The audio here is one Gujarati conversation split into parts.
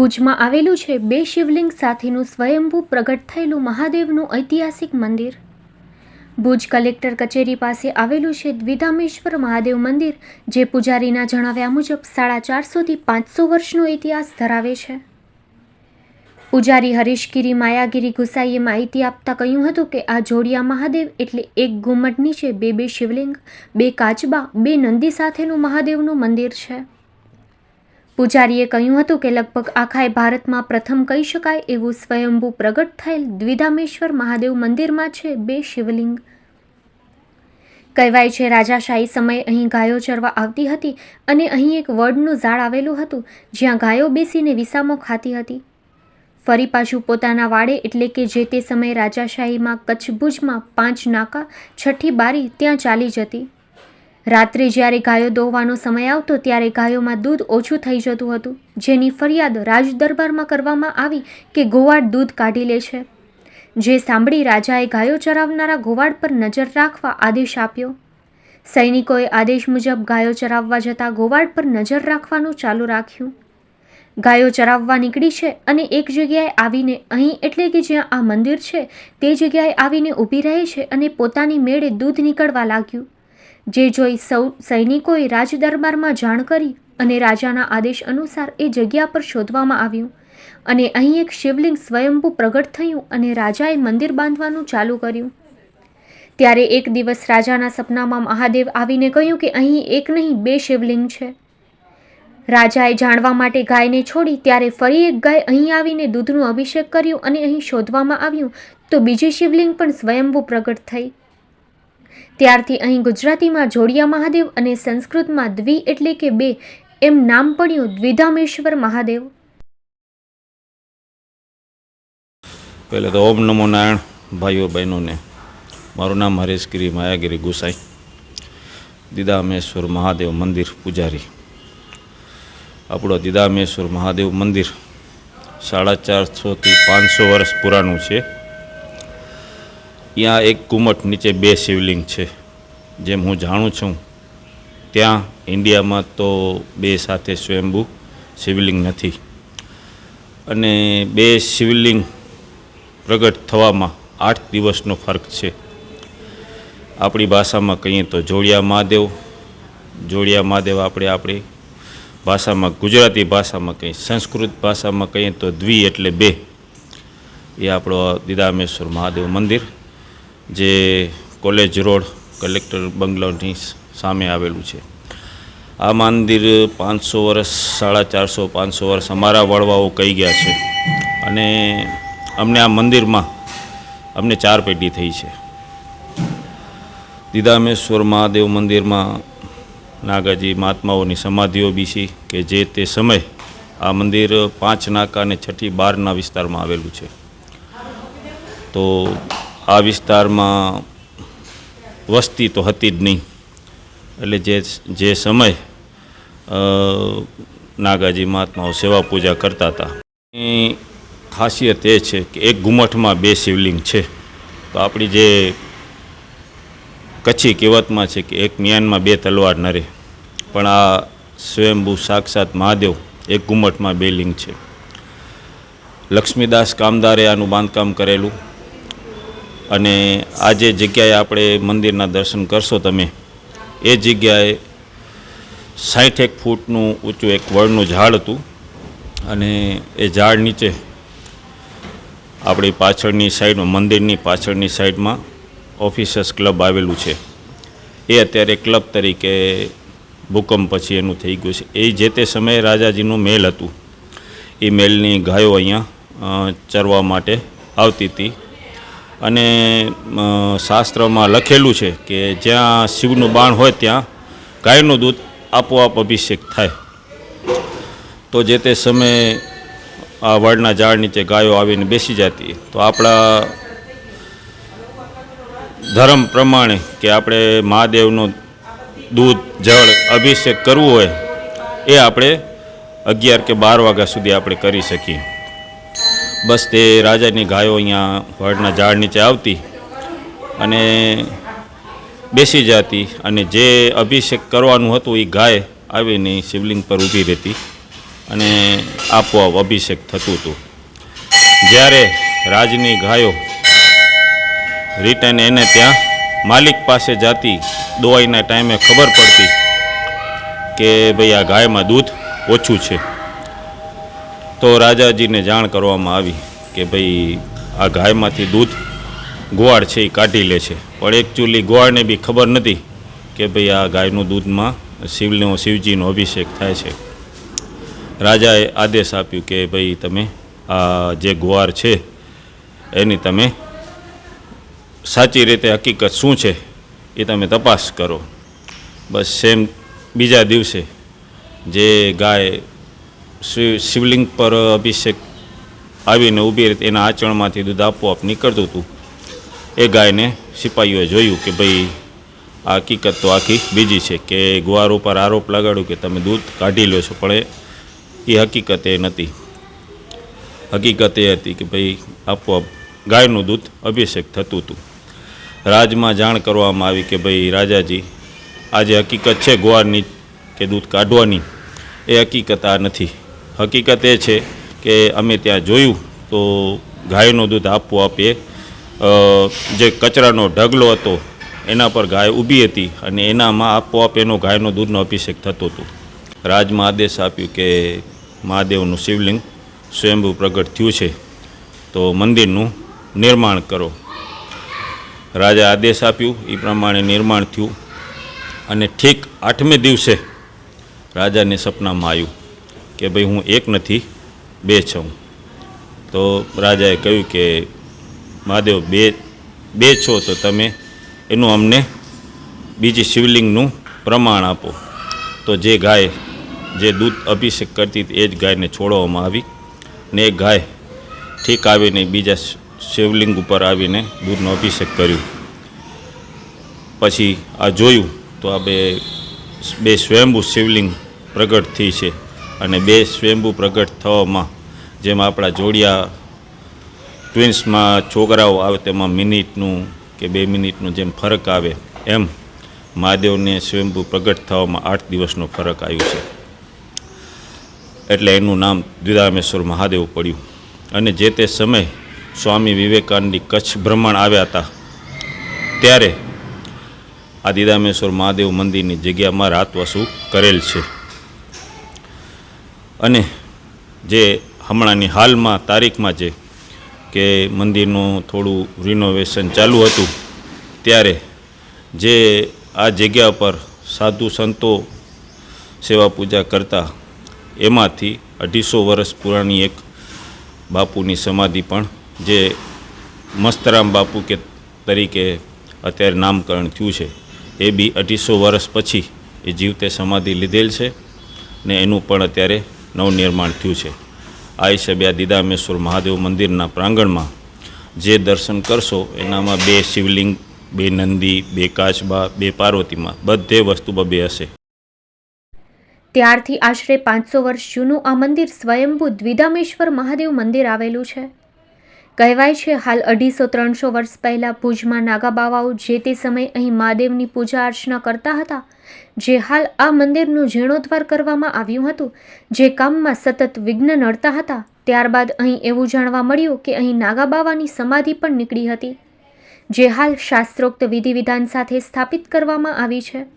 ભુજમાં આવેલું છે બે શિવલિંગ સાથેનું સ્વયંભૂ પ્રગટ થયેલું મહાદેવનું ઐતિહાસિક મંદિર. ભુજ કલેક્ટર કચેરી પાસે આવેલું છે દ્વિધામેશ્વર મહાદેવ મંદિર, જે પૂજારીના જણાવ્યા મુજબ સાડા ચારસોથી પાંચસો વર્ષનો ઇતિહાસ ધરાવે છે. પૂજારી હરીશગીરી માયાગીરી ગુસાઈએ માહિતી આપતા કહ્યું હતું કે આ જોડિયા મહાદેવ એટલે એક ગુમ્મટ નીચે બે બે શિવલિંગ, બે કાચબા, બે નંદી સાથેનું મહાદેવનું મંદિર છે. પૂજારીએ કહ્યું હતું કે લગભગ આખાય ભારતમાં પ્રથમ કહી શકાય એવું સ્વયંભૂ પ્રગટ થયેલ દ્વિધામેશ્વર મહાદેવ મંદિરમાં છે બે શિવલિંગ. કહેવાય છે, રાજાશાહી સમયે અહીં ગાયો ચરવા આવતી હતી અને અહીં એક વડનું ઝાડ આવેલું હતું જ્યાં ગાયો બેસીને વિસામો ખાતી હતી. ફરી પાછું પોતાના વાડે એટલે કે જે તે સમયે રાજાશાહીમાં કચ્છ ભુજમાં પાંચ નાકા, છઠ્ઠી બારી ત્યાં ચાલી જતી. રાત્રે જ્યારે ગાયો દોવાનો સમય આવતો ત્યારે ગાયોમાં દૂધ ઓછું થઈ જતું હતું. જેની ફરિયાદ રાજ દરબારમાં કરવામાં આવી કે ગોવાળ દૂધ કાઢી લે છે. જે સાંભળી રાજાએ ગાયો ચરાવનારા ગોવાળ પર નજર રાખવા આદેશ આપ્યો. સૈનિકોએ આદેશ મુજબ ગાયો ચરાવવા જતાં ગોવાળ પર નજર રાખવાનું ચાલુ રાખ્યું. ગાયો ચરાવવા નીકળી છે અને એક જગ્યાએ આવીને અહીં એટલે કે જ્યાં આ મંદિર છે તે જગ્યાએ આવીને ઊભી રહે છે અને પોતાની મેળે દૂધ નીકળવા લાગ્યું. જે જોઈ સૌ સૈનિકોએ રાજદરબારમાં જાણ કરી અને રાજાના આદેશ અનુસાર એ જગ્યા પર શોધવામાં આવ્યું. અને અહીં એક શિવલિંગ સ્વયંભૂ પ્રગટ થયું અને રાજાએ મંદિર બાંધવાનું ચાલુ કર્યું. ત્યારે એક દિવસ રાજાના સપનામાં મહાદેવ આવીને કહ્યું કે અહીં એક નહીં, બે શિવલિંગ છે. રાજાએ જાણવા માટે ગાયને છોડી ત્યારે ફરી એક ગાય અહીં આવીને દૂધનું અભિષેક કર્યું અને અહીં શોધવામાં આવ્યું તો બીજી શિવલિંગ પણ સ્વયંભૂ પ્રગટ થઈ. ત્યારથી અહીં ગુજરાતીમાં જોડિયા મહાદેવ અને સંસ્કૃતમાં દ્વિ એટલે કે બે એમ નામ પડ્યું દ્વિધામેશ્વર મહાદેવ. પહેલાં તો ઓમ નમો નારાયણ ભાઈઓ બહેનોને. મારું નામ હરેશગીરી માયાગીરી ગુસાઈ. દીદામેશ્વર મહાદેવ મંદિર પૂજારી. આપણો દીદામેશ્વર મહાદેવ મંદિર સાડા ચારસોથી પાંચસો વર્ષ પુરાણું છે. ત્યાં એક કુમટ નીચે બે શિવલિંગ છે. જેમ હું જાણું છું, ત્યાં ઇન્ડિયામાં તો બે સાથે સ્વયંભૂ શિવલિંગ નથી. અને બે શિવલિંગ પ્રગટ થવામાં આઠ દિવસનો ફરક છે. આપણી ભાષામાં કહીએ તો જોડિયા મહાદેવ જોડિયા મહાદેવ આપણે આપણી ભાષામાં, ગુજરાતી ભાષામાં કહીએ, સંસ્કૃત ભાષામાં કહીએ તો દ્વિ એટલે બે. એ આપણો દીદામેશ્વર મહાદેવ મંદિર જે કોલેજ રોડ કલેક્ટર બંગલાની સામે આવેલું છે. આ મંદિર પાંચસો વર્ષ, સાડા ચારસો, પાંચસો વર્ષ અમારા વડવાઓ કહી ગયા છે. અને અમને આ મંદિરમાં અમને ચાર પેઢી થઈ છે. દીદામેશ્વર મહાદેવ મંદિરમાં નાગાજી મહાત્માઓની સમાધિઓ બી છે કે જે તે સમય આ મંદિર પાંચ નાકા અને છઠ્ઠી બારના વિસ્તારમાં આવેલું છે. તો આ વિસ્તારમાં વસ્તી તો હતી જ નહીં. એટલે જે જે સમય નાગાજી મહાત્માઓ સેવા પૂજા કરતા હતા. એની ખાસિયત એ છે કે એક ગુમઠમાં બે શિવલિંગ છે. તો આપણી જે કચ્છી કહેવતમાં છે કે એક મિયાનમાં બે તલવાર નરે. પણ આ સ્વયંભૂ સાક્ષાત મહાદેવ એક ગુમટમાં બે લિંગ છે. લક્ષ્મીદાસ કામદારે આનું બાંધકામ કરેલું. અને આ જે જગ્યાએ આપણે મંદિરના દર્શન કરશો તમે. એ જગ્યાએ સાઠેક ફૂટનું ઊંચું એક વડનું ઝાડ હતું અને એ ઝાડ નીચે આપણી પાછળની સાઈડમાં, મંદિરની પાછળની સાઈડમાં ઓફિસર્સ ક્લબ આવેલું છે. એ અત્યારે ક્લબ તરીકે ભૂકંપ પછી એનું થઈ ગયું છે. એ જે તે સમયે રાજાજીનું મહેલ હતું. એ મહેલની ગાયો અહીંયા ચરવા માટે આવતી હતી. અને શાસ્ત્રમાં લખેલું છે કે જ્યાં શિવનું બાણ હોય ત્યાં ગાયનું દૂધ આપોઆપ અભિષેક થાય. તો જે તે સમયે આ વડના ઝાડ નીચે ગાયો આવીને બેસી જતી. તો આપણા ધર્મ પ્રમાણે કે આપણે મહાદેવનું દૂધ, જળ અભિષેક કરવું હોય, એ આપણે અગિયાર કે બાર વાગ્યા સુધી આપણે કરી શકીએ. બસ તે રાજાની ગાયો અહીંયા વડના ઝાડ નીચે આવતી અને બેસી જતી અને જે અભિષેક કરવાનું હતું એ ગાય આવીને શિવલિંગ પર ઊભી રહેતી અને આપોઆપ અભિષેક થતું હતું. જ્યારે રાજની ગાયો રિટર્ન એને ત્યાં માલિક પાસે જાતી દોવાઈના ટાઈમે ખબર પડતી કે ભાઈ આ ગાયમાં દૂધ ઓછું છે. તો રાજાજીને જાણ કરવામાં આવી કે ભાઈ, આ ગાયમાંથી દૂધ ગોવાળ છે એ કાઢી લે છે. પણ એકચ્યુઅલી ગોવાળને બી ખબર નથી કે ભાઈ આ ગાયનું દૂધમાં શિવનો, શિવજીનો અભિષેક થાય છે. રાજાએ આદેશ આપ્યું કે ભાઈ, તમે આ જે ગુવાર છે એની તમે સાચી રીતે હકીકત શું છે એ તમે તપાસ કરો. બસ સેમ બીજા દિવસે જે ગાય શિવ શિવલિંગ પર અભિષેક આવીને ઊભી રીતે એના આચરણમાંથી દૂધ આપોઆપ નીકળતું હતું. એ ગાયને સિપાહીઓએ જોયું કે ભાઈ, આ હકીકત તો આખી બીજી છે કે ગુવાર ઉપર આરોપ લગાડ્યો કે તમે દૂધ કાઢી લો છો, પણ એ હકીકત એ નથી હકીકત એ હતી કે ભાઈ, આપોઆપ ગાયનું દૂધ અભિષેક થતું હતું. રાજમાં જાણ કરવામાં આવી કે ભાઈ, રાજાજી, આ જે હકીકત છે ગુવારની કે દૂધ કાઢવાની, એ હકીકત આ નથી. હકીકત એ છે કે અમે ત્યાં જોયું તો ગાયનું દૂધ આપોઆપ એ જે કચરાનો ઢગલો હતો, એના પર ગાય ઊભી હતી અને એનામાં આપોઆપ એનો ગાયનો દૂધનો અભિષેક થતો હતો. રાજમાં આદેશ આપ્યું કે મહાદેવનું શિવલિંગ સ્વયંભૂ પ્રગટ થયું છે. તો મંદિરનું નિર્માણ કરો. રાજા આદેશ આપ્યું એ પ્રમાણે નિર્માણ થયું અને ઠીક આઠમે દિવસે રાજાને સપનામાં આવ્યું. કે ભાઈ હું એક નથી, બે છું. તો રાજાએ કહ્યું કે, મહાદેવ, બે બે છો તો તમે એનું અમને બીજી શિવલિંગનું પ્રમાણ આપો. તો જે ગાય, જે દૂધ અભિષેક કરતી એ જ ગાયને છોડવામાં આવી ને એ ગાય ઠીક આવીને બીજા શિવલિંગ ઉપર આવીને દૂધનો અભિષેક કર્યું. પછી આ જોયું તો આ બે બે સ્વયંભૂ શિવલિંગ પ્રગટ થઈ છે. અને બે સ્વયંભૂ પ્રગટ થવામાં જેમ આપણા જોડિયા ટ્વિન્સમાં છોકરાઓ આવે તેમાં મિનિટનું કે બે મિનિટનું જેમ ફરક આવે એમ મહાદેવને સ્વયંભૂ પ્રગટ થવામાં આઠ દિવસનો ફરક આવ્યો છે. એટલે એનું નામ દ્વિધામેશ્વર મહાદેવ પડ્યું. અને જે તે સમય સ્વામી વિવેકાનંદની કચ્છ ભ્રમણ આવ્યા હતા, ત્યારે આ દીદામેશ્વર મહાદેવ મંદિરની જગ્યામાં રાતવાસું કરેલ છે. અને જે હમણાંની હાલમાં તારીખમાં જે કે મંદિરનું થોડું રિનોવેશન ચાલુ હતું, ત્યારે જે આ જગ્યા પર સાધુ સંતો સેવા પૂજા કરતા, એમાંથી અઢીસો વર્ષ પુરાણી એક બાપુની સમાધિ પણ જે મસ્તરામ બાપુ કે તરીકે અત્યારે નામકરણ થયું છે, એ બી અઢીસો વર્ષ પછી એ જીવતે સમાધિ લીધેલ છે ને એનું પણ અત્યારે નવનિર્માણ થયું છે. આ હિસાબે આ દિદામેશ્વર મહાદેવ મંદિરના પ્રાંગણમાં જે દર્શન કરશો, એનામાં બે શિવલિંગ, બે નંદી, બે કાચબા, બે પાર્વતીમાં બધે વસ્તુ બબે હશે. ત્યારથી આશરે પાંચસો વર્ષ જૂનું આ મંદિર સ્વયંભૂ દ્વિધામેશ્વર મહાદેવ મંદિર આવેલું છે. કહેવાય છે, હાલ અઢીસો ત્રણસો વર્ષ પહેલાં ભુજમાં નાગાબાવાઓ જે તે સમયે અહીં મહાદેવની પૂજા અર્ચના કરતા હતા, જે હાલ આ મંદિરનું જીર્ણોદ્ધાર કરવામાં આવ્યું હતું, જે કામમાં સતત વિઘ્ન નડતા હતા, ત્યારબાદ અહીં એવું જાણવા મળ્યું કે અહીં નાગાબાવાની સમાધિ પણ નીકળી હતી, જે હાલ શાસ્ત્રોક્ત વિધિવિધાન સાથે સ્થાપિત કરવામાં આવી છે.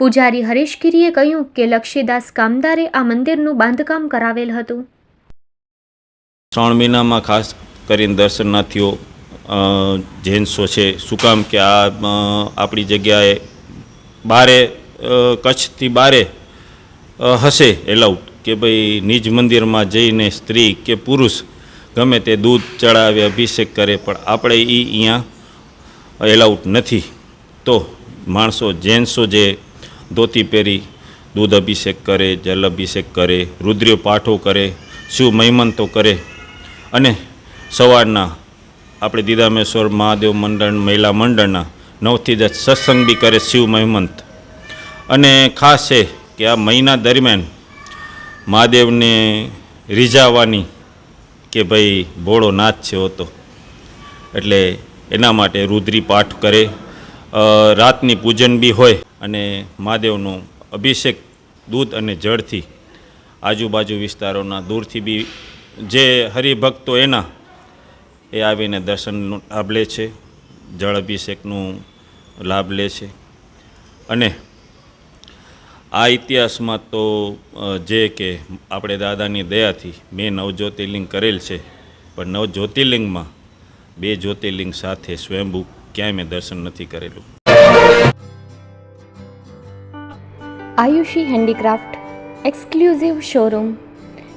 પૂજારી હરીશગીરીએ કહ્યું કે લક્ષ્મીદાસ કામદારે આ મંદિરનું બાંધકામ કરાવેલ હતું. શ્રાવણ મહિનામાં ખાસ કરીને દર્શનાર્થીઓ જેન્ટ્સો છે. શું કામ કે આ આપણી જગ્યાએ બારે કચ્છથી બારે હશે એલાઉટ કે ભાઈ નિજ મંદિરમાં જઈને સ્ત્રી કે પુરુષ ગમે તે દૂધ ચડાવે, અભિષેક કરે, પણ આપણે એ અહીંયા એલાઉટ નથી. તો માણસો જેન્ટ્સો જે ધોતી પહેરી દૂધ અભિષેક કરે, જલ અભિષેક કરે, રુદ્ર પાઠો કરે, શિવ મહિમંતો કરે. અને સવારના આપણે દીદામેશ્વર મહાદેવ મંડળ, મહિલા મંડળના નવથી દસ સત્સંગ બી કરે શિવ મહિમંત. અને ખાસ છે કે આ મહિના દરમિયાન મહાદેવને રીઝાવાની કે ભાઈ ભોળો નાથ છે હોતો. એટલે એના માટે રુદ્રી પાઠ કરે. રાતની પૂજન બી હોય અને મહાદેવનો અભિષેક દૂધ અને જળથી આજુબાજુ વિસ્તારોના દૂરથી બી જે હરિભક્તો એના, એ આવીને દર્શનનું લાભ લે છે, જળ અભિષેકનું લાભ લે છે. અને આ ઇતિહાસમાં તો જે કે આપણે દાદાની દયાથી મેં નવ જ્યોતિર્લિંગ કરેલ છે, પણ નવ જ્યોતિર્લિંગમાં બે જ્યોતિર્લિંગ સાથે સ્વયંભૂ ક્યાંય મેં દર્શન નથી કરેલું. Ayushi handicraft, exclusive showroom